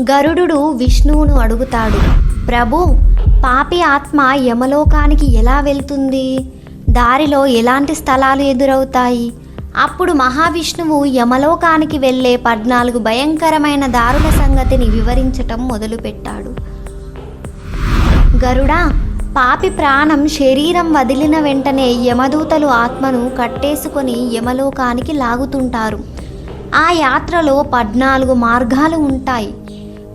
గరుడు విష్ణువును అడుగుతాడు ప్రభు పాపి ఆత్మ యమలోకానికి ఎలా వెళ్తుంది? దారిలో ఎలాంటి స్థలాలు ఎదురవుతాయి? అప్పుడు మహావిష్ణువు యమలోకానికి వెళ్ళే పద్నాలుగు భయంకరమైన దారుల సంగతిని వివరించటం మొదలుపెట్టాడు. గరుడా పాపి ప్రాణం శరీరం వదిలిన వెంటనే యమదూతలు ఆత్మను కట్టేసుకొని యమలోకానికి లాగుతుంటారు. ఆ యాత్రలో పద్నాలుగు మార్గాలు ఉంటాయి.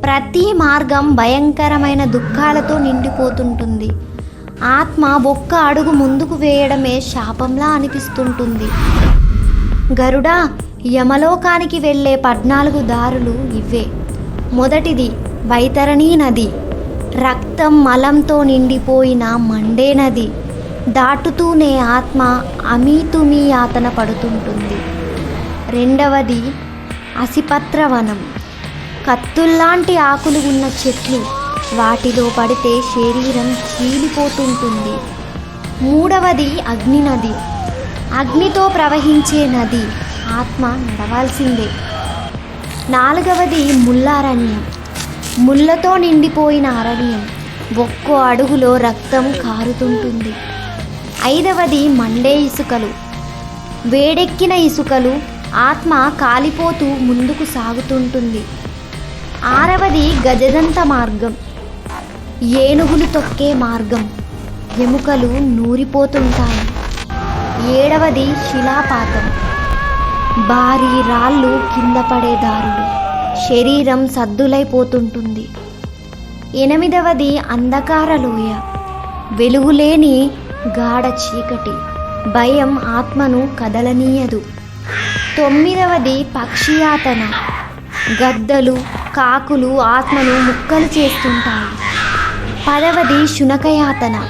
ప్రతి మార్గం భయంకరమైన దుఃఖాలతో నిండిపోతుంటుంది. ఆత్మ ఒక్క అడుగు ముందుకు వేయడమే శాపంలా అనిపిస్తుంటుంది. గరుడా యమలోకానికి వెళ్ళే పద్నాలుగు దారులు ఇవే. మొదటిది వైతరణీ నది. రక్తం మలంతో నిండిపోయిన మండే నది. దాటుతూనే ఆత్మ అమీతుమీ యాతన పడుతుంటుంది. రెండవది అసిపత్రవనం. కత్తుల్లాంటి ఆకులు ఉన్న చెట్లు వాటిలో పడితే శరీరం చీలిపోతుంటుంది. మూడవది అగ్ని నది. అగ్నితో ప్రవహించే నది. ఆత్మ నడవాల్సిందే. నాలుగవది ముల్లారణ్యం. ముళ్ళతో నిండిపోయిన అరణ్యం. ఒక్కో అడుగులో రక్తం కారుతుంటుంది. ఐదవది మండే ఇసుకలు. వేడెక్కిన ఇసుకలు ఆత్మ కాలిపోతూ ముందుకు సాగుతుంటుంది. ఆరవది గజదంత మార్గం. ఏనుగులు తొక్కే మార్గం. ఎముకలు నూరిపోతుంటాయి. ఏడవది శిలాపాతం. భారీ రాళ్ళు కింద పడే దారులు శరీరం సద్దులైపోతుంటుంది. ఎనిమిదవది అంధకార లోయ. వెలుగులేని గాఢ చీకటి. భయం ఆత్మను కదలనీయదు. తొమ్మిదవది పక్షియాతన. గద్దలు కాకులు ఆత్మను ముక్కలు చేస్తుంటాయి. పదవది శునకయాతన.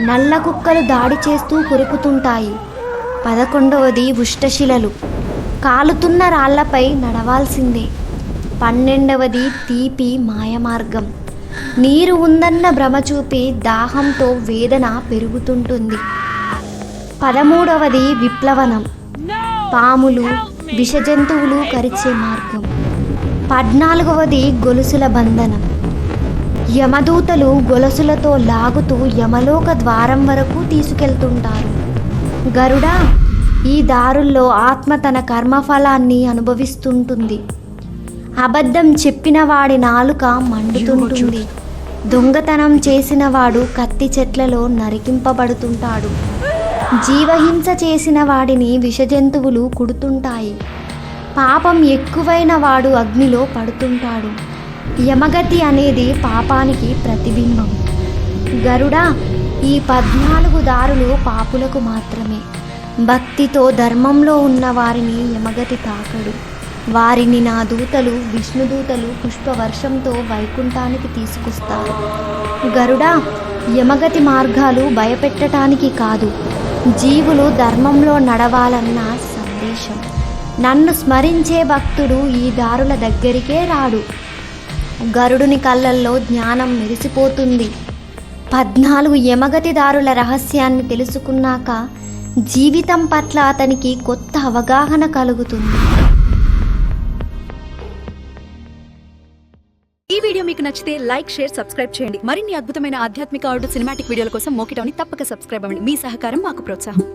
నల్ల కుక్కలు దాడి చేస్తూ కొరుకుతుంటాయి. పదకొండవది ఉష్టశిలలు కాలుతున్న రాళ్ళపై నడవాల్సిందే. పన్నెండవది తీపి మాయమార్గం. నీరు ఉందన్న భ్రమ చూపి దాహంతో వేదన పెరుగుతుంటుంది. పదమూడవది విప్లవనం. పాములు విషజంతువులు కరిచే మార్గం. పద్నాలుగవది గొలుసుల బంధనం. యమదూతలు గొలుసులతో లాగుతూ యమలోక ద్వారం వరకు తీసుకెళ్తుంటారు. గరుడా ఈ దారుల్లో ఆత్మ తన కర్మఫలాన్ని అనుభవిస్తుంటుంది. అబద్ధం చెప్పిన వాడి నాలుక మండుతుంటుంది. దొంగతనం చేసిన వాడు కత్తి చెట్లలో నరికింపబడుతుంటాడు. జీవహింస చేసిన వాడిని విషజంతువులు కుడుతుంటాయి. పాపం ఎక్కువైన వాడు అగ్నిలో పడుతుంటాడు. యమగతి అనేది పాపానికి ప్రతిబింబం. గరుడా ఈ పద్నాలుగు దారులు పాపులకు మాత్రమే. భక్తితో ధర్మంలో ఉన్న వారిని యమగతి తాకడు. వారిని నా దూతలు విష్ణుదూతలు పుష్పవర్షంతో వైకుంఠానికి తీసుకొస్తారు. గరుడా యమగతి మార్గాలు భయపెట్టడానికి కాదు. జీవులు ధర్మంలో నడవాలన్న సందేశం. నన్ను స్మరించే భక్తుడు ఈ దారుల దగ్గరికే రాడు. గరుడుని కళ్ళల్లో జ్ఞానం మెరిసిపోతుంది. పద్నాలుగు యమగతి దారుల రహస్యాన్ని తెలుసుకున్నాక జీవితం పట్ల అతనికి కొత్త అవగాహన కలుగుతుంది. ఈ వీడియో మీకు నచ్చితే లైక్ షేర్ సబ్స్క్రైబ్ చేయండి. మరిన్ని అద్భుతమైన ఆధ్యాత్మిక ఆడియో సినిమాటిక్ వీడియోల కోసం మోకిటోని తప్పక సబ్స్క్రైబ్ అవ్వండి. మీ సహకారం మాకు ప్రోత్సాహం.